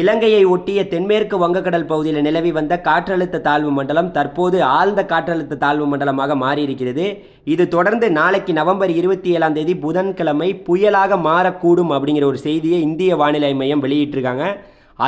இலங்கையை ஒட்டிய தென்மேற்கு வங்கக்கடல் பகுதியில் நிலவி வந்த காற்றழுத்த தாழ்வு மண்டலம் தற்போது ஆழ்ந்த காற்றழுத்த தாழ்வு மண்டலமாக மாறியிருக்கிறது. இது தொடர்ந்து நாளைக்கு நவம்பர் இருபத்தி ஏழாம் தேதி புதன்கிழமை புயலாக மாறக்கூடும் அப்படிங்கிற ஒரு செய்தியை இந்திய வானிலை மையம் வெளியிட்டிருக்காங்க.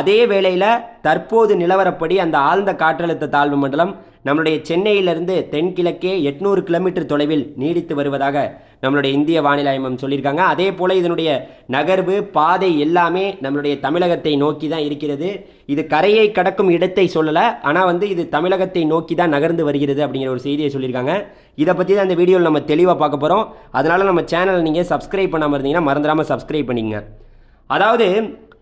அதே வேளையில் தற்போது நிலவரப்படி அந்த ஆழ்ந்த காற்றழுத்த தாழ்வு மண்டலம் நம்மளுடைய சென்னையிலிருந்து தென்கிழக்கே எட்நூறு கிலோமீட்டர் தொலைவில் நீடித்து வருவதாக நம்மளுடைய இந்திய வானிலை மையம் சொல்லியிருக்காங்க. அதே போல் இதனுடைய நகர்வு பாதை எல்லாமே நம்மளுடைய தமிழகத்தை நோக்கி தான் இருக்கிறது. இது கரையை கடக்கும் இடத்தை சொல்லலை ஆனால் வந்து இது தமிழகத்தை நோக்கி தான் நகர்ந்து வருகிறது அப்படிங்கிற ஒரு செய்தியை சொல்லியிருக்காங்க. இதை பற்றி தான் இந்த வீடியோவில் நம்ம தெளிவாக பார்க்க போகிறோம் அதனால் நம்ம சேனலை நீங்கள் சப்ஸ்கிரைப் பண்ணாமல் இருந்தீங்கன்னா மறந்துடாமல் சப்ஸ்கிரைப் பண்ணிங்க அதாவது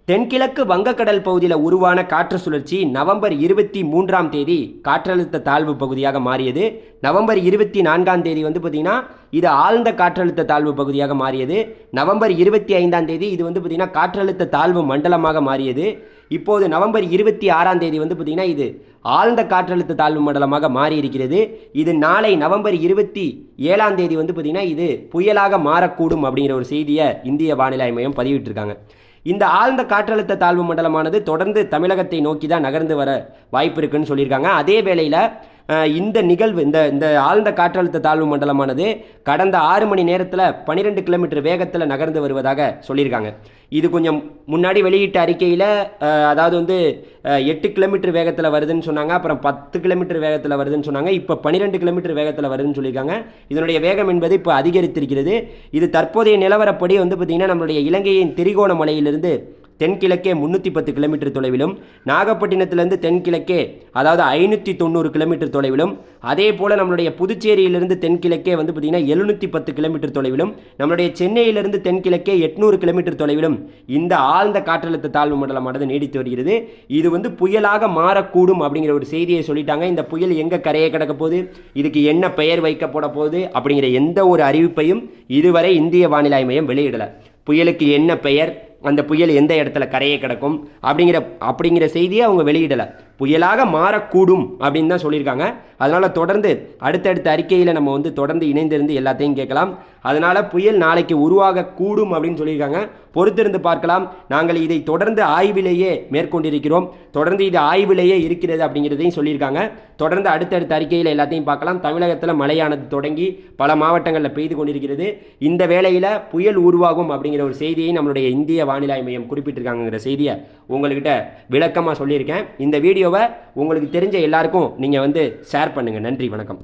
தென்கிழக்கு வங்கக்கடல் பகுதியில் உருவான காற்று சுழற்சி நவம்பர் இருபத்தி மூன்றாம் தேதி காற்றழுத்த தாழ்வு பகுதியாக மாறியது. நவம்பர் இருபத்தி நான்காம் தேதி வந்து பார்த்திங்கன்னா இது ஆழ்ந்த காற்றழுத்த தாழ்வு பகுதியாக மாறியது. நவம்பர் இருபத்தி ஐந்தாம் தேதி இது வந்து பார்த்திங்கன்னா காற்றழுத்த தாழ்வு மண்டலமாக மாறியது. இப்போது நவம்பர் இருபத்தி ஆறாம் தேதி வந்து பார்த்திங்கன்னா இது ஆழ்ந்த காற்றழுத்த தாழ்வு மண்டலமாக மாறி இருக்கிறது இது நாளை நவம்பர் இருபத்தி ஏழாம் தேதி வந்து பார்த்திங்கன்னா இது புயலாக மாறக்கூடும் அப்படிங்கிற ஒரு செய்தியை இந்திய வானிலை மையம் பதிவிட்டிருக்காங்க. இந்த ஆழ்ந்த காற்றழுத்த தாழ்வு மண்டலமானது தொடர்ந்து தமிழகத்தை நோக்கி தான் நகர்ந்து வர வாய்ப்பு இருக்குன்னு சொல்லியிருக்காங்க. அதே வேளையில் இந்த நிகழ்வு இந்த இந்த ஆழ்ந்த காற்றழுத்த தாழ்வு மண்டலமானது கடந்த ஆறு மணி நேரத்தில் பன்னிரெண்டு கிலோமீட்டர் வேகத்தில் நகர்ந்து வருவதாக சொல்லியிருக்காங்க. இது கொஞ்சம் முன்னாடி வெளியிட்ட அறிக்கையில் அதாவது வந்து எட்டு கிலோமீட்டர் வேகத்தில் வருதுன்னு சொன்னாங்க. அப்புறம் பத்து கிலோமீட்டர் வேகத்தில் வருதுன்னு சொன்னாங்க. இப்போ பன்னிரெண்டு கிலோமீட்டர் வேகத்தில் வருதுன்னு சொல்லியிருக்காங்க. இதனுடைய வேகம் என்பது இப்போ அதிகரித்திருக்கிறது. இது தற்போதைய நிலவரப்படி வந்து பார்த்திங்கன்னா நம்மளுடைய இலங்கையின் திரிகோணமலையிலிருந்து தென்கிழக்கே முந்நூற்றி பத்து கிலோமீட்டர் தொலைவிலும் நாகப்பட்டினத்திலிருந்து தென்கிழக்கே அதாவது ஐநூற்றி தொண்ணூறு கிலோமீட்டர் தொலைவிலும் அதே போல் நம்மளுடைய புதுச்சேரியிலிருந்து தென்கிழக்கே வந்து பார்த்திங்கன்னா எழுநூற்றி பத்து கிலோமீட்டர் தொலைவிலும் நம்மளுடைய சென்னையிலிருந்து தென்கிழக்கே எட்நூறு கிலோமீட்டர் தொலைவிலும் இந்த ஆழ்ந்த காற்றழுத்த தாழ்வு மண்டலமானது நீடித்து வருகிறது. இது வந்து புயலாக மாறக்கூடும் அப்படிங்கிற ஒரு செய்தியை சொல்லிட்டாங்க. இந்த புயல் எங்கே கரையை கிடக்க போகுது? இதுக்கு என்ன பெயர் வைக்கப்பட போகுது? அப்படிங்கிற எந்த ஒரு அறிவிப்பையும் இதுவரை இந்திய வானிலை மையம் வெளியிடலை. புயலுக்கு என்ன பெயர்? அந்த புயல் எந்த இடத்துல கரையை கிடக்கும் அப்படிங்கிற அப்படிங்கிற செய்தியை அவங்க வெளியிடலை. புயலாக மாறக்கூடும் அப்படின்னு தான் சொல்லியிருக்காங்க. அதனால் தொடர்ந்து அடுத்தடுத்த அறிக்கையில் நம்ம வந்து தொடர்ந்து இணைந்திருந்து எல்லாத்தையும் கேட்கலாம். அதனால் புயல் நாளைக்கு உருவாகக்கூடும் அப்படின்னு சொல்லியிருக்காங்க. பொறுத்திருந்து பார்க்கலாம். நாங்கள் இதை தொடர்ந்து ஆய்விலேயே மேற்கொண்டிருக்கிறோம். தொடர்ந்து இது ஆய்விலேயே இருக்கிறது அப்படிங்கிறதையும் சொல்லியிருக்காங்க. தொடர்ந்து அடுத்தடுத்த அறிக்கையில் எல்லாத்தையும் பார்க்கலாம். தமிழகத்தில் மழையானது தொடங்கி பல மாவட்டங்களில் பெய்து கொண்டிருக்கிறது. இந்த வேளையில் புயல் உருவாகும் அப்படிங்கிற ஒரு செய்தியை நம்மளுடைய இந்திய வானிலை மையம் குறிப்பிட்டிருக்காங்கிற செய்தியை உங்கள்கிட்ட விளக்கமாக சொல்லியிருக்கேன். இந்த வீடியோ வீடியோவை உங்களுக்கு தெரிஞ்ச எல்லாருக்கும் நீங்கள் வந்து ஷேர் பண்ணுங்கள் நன்றி வணக்கம்.